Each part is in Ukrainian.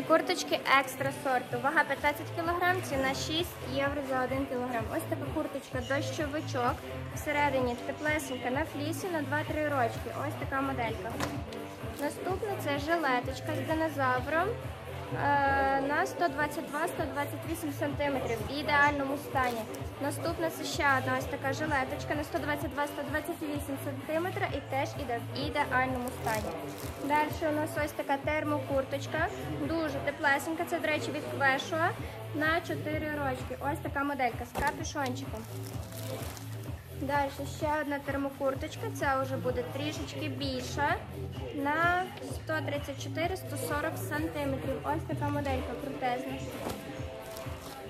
Курточки екстра сорту. Вага 15 кг, ціна 6 євро за 1 кг. Ось така курточка дощовичок. Всередині теплесенька на флісі на 2-3 рочки. Ось така моделька. Наступна це жилеточка з динозавром на 122-128 см в ідеальному стані. Наступна це ще одна ось така жилеточка на 122-128 см і теж іде в ідеальному стані. Далі у нас ось така термокурточка, дуже теплесенька, це, до речі, від Квешуа на 4 рочки. Ось така моделька з капюшончиком. Далі ще одна термокурточка, це вже буде трішечки більша на 134-140 см. Ось така моделька крутезна.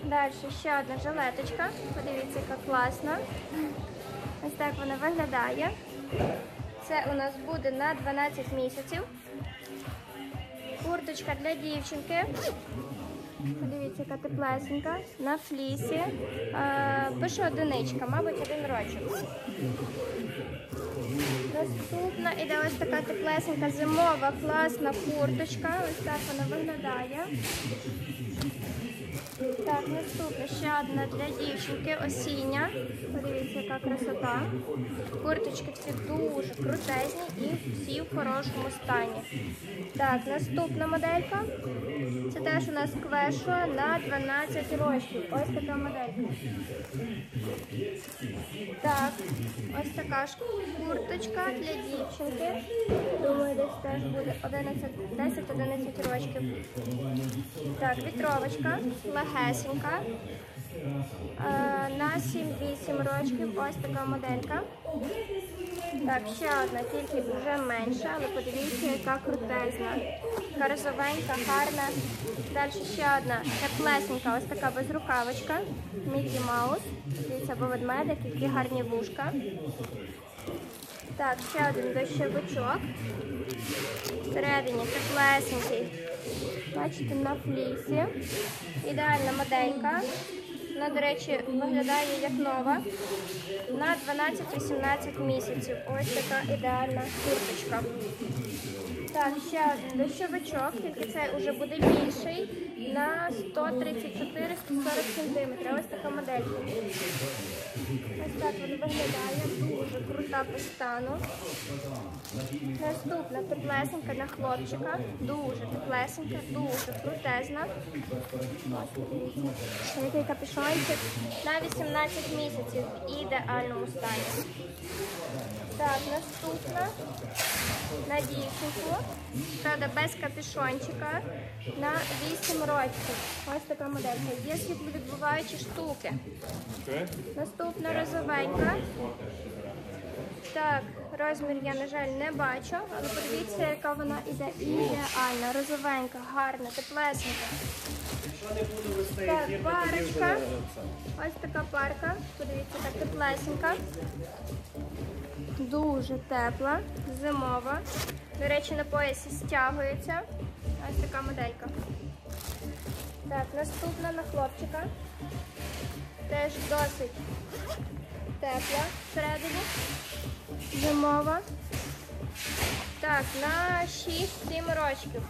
Далі ще одна жилеточка. Подивіться, яка класна. Ось так вона виглядає. Це у нас буде на 12 місяців. Курточка для дівчинки. Подивіться, яка теплесенька, на флісі. Е, пише одиничка, мабуть, один рочок. Наступна іде ось така теплесенька зимова класна курточка. Ось так вона виглядає. Так, наступна ще одна для дівчинки осіння. Подивіться, яка красота. Курточки всі дуже крутезні і всі в хорошому стані. Так, наступна моделька. Це теж у нас квешо на 12 років. Ось така моделька. Так, ось така ж курточка для дівчинки. Думаю, десь теж буде 10-11 років. Так, вітровочка, легесенька. Е, На 7-8 років ось така моделька. Так, ще одна, тільки вже менша, але подивіться, яка крутезна. Така гарна. Далі ще одна теплесенька, ось така безрукавочка. Мікі Маус. Дивіться, або ведмедик, які гарні вушка. Так, ще один дощовичок. Всередині теплесенький. Бачите, на флісі. Ідеальна моделька. Вона, до речі, виглядає як нова. На 12-18 місяців. Ось така ідеальна курточка. Так, ще дощовичок, тільки цей вже буде більший. На 134-140 см. Ось така моделька. Ось так вона виглядає. Дуже крута по стану. Наступна теплесенька на хлопчика. Дуже теплесенька, дуже крутезна. Ось. Який капюшончик. На 18 місяців в ідеальному стані. Так, наступна на дівчинку. Правда, без капюшончика на 8 років. Ось така моделька. Є світловідбуваючі штуки. Наступна розовенька. Так, розмір я, на жаль, не бачу, але подивіться, яка вона іде ідеальна, розовенька, гарна, теплесенька. Так, парочка. Ось така парка. Подивіться, так теплесенька. Дуже тепла, зимова. До речі, на поясі стягується. Ось така моделька. Так, наступна на хлопчика. Теж досить тепла всередині. Зимова. Так, на 6-7 рочків.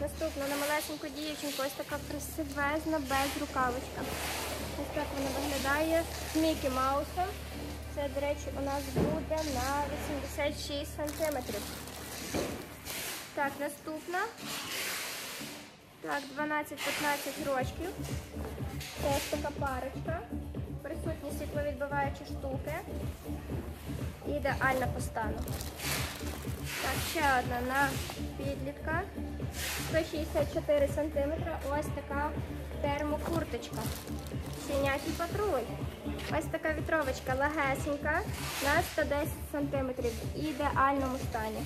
Наступна на малесеньку дівчинку. Ось така красивезна без рукавичка. Ось так вона виглядає з Мікі Маусом. Це, до речі, у нас буде на 86 сантиметрів. Так, наступна. Так, 12-15 рочків. Ось така парочка. Присутні світловідбиваючі штуки. Ідеальна по. Так, ще одна на підлітка. 164 см. Ось така термокурточка. Сінятий патруль. Ось така вітровочка легесенька на 110 см. В ідеальному стані.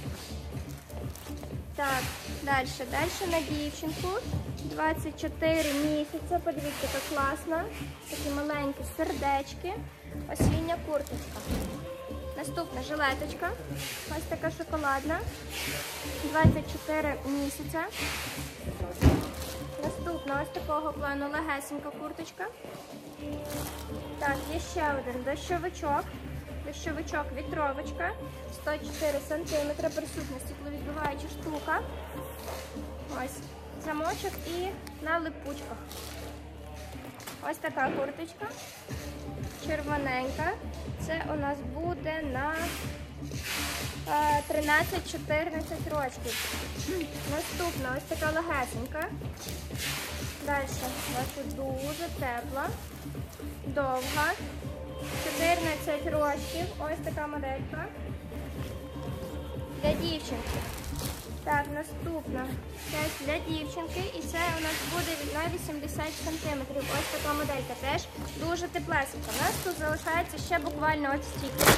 Так, далі. Далі на дівчинку. 24 місяці. Подивіться, яка класна. Такі маленькі сердечки. Осіння курточка. Наступна жилеточка. Ось така шоколадна. 24 місяця. Наступна ось такого плану легесенька курточка. Так, є ще один дощовичок. Дощовичок вітровочка. 104 см. Присутня світловідбиваюча штука. Ось. замочок і на липучках. Ось така курточка. Червоненька. Це у нас буде на е, 13-14 років. Наступна ось така легесенька. Далі бачу дуже тепла, довга. 14 років. Ось така моделька. Для дівчинки. Так, наступна. Це для дівчинки. І це у нас буде на 80 см. Ось така моделька. Теж дуже теплесенька. У нас тут залишається ще буквально ось стільки.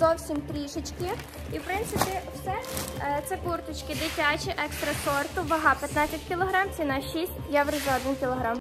Зовсім трішечки. І в принципі все. Е, Це курточки дитячі, екстра сорту, вага 15 кг, ціна 6 євро за 1 кг.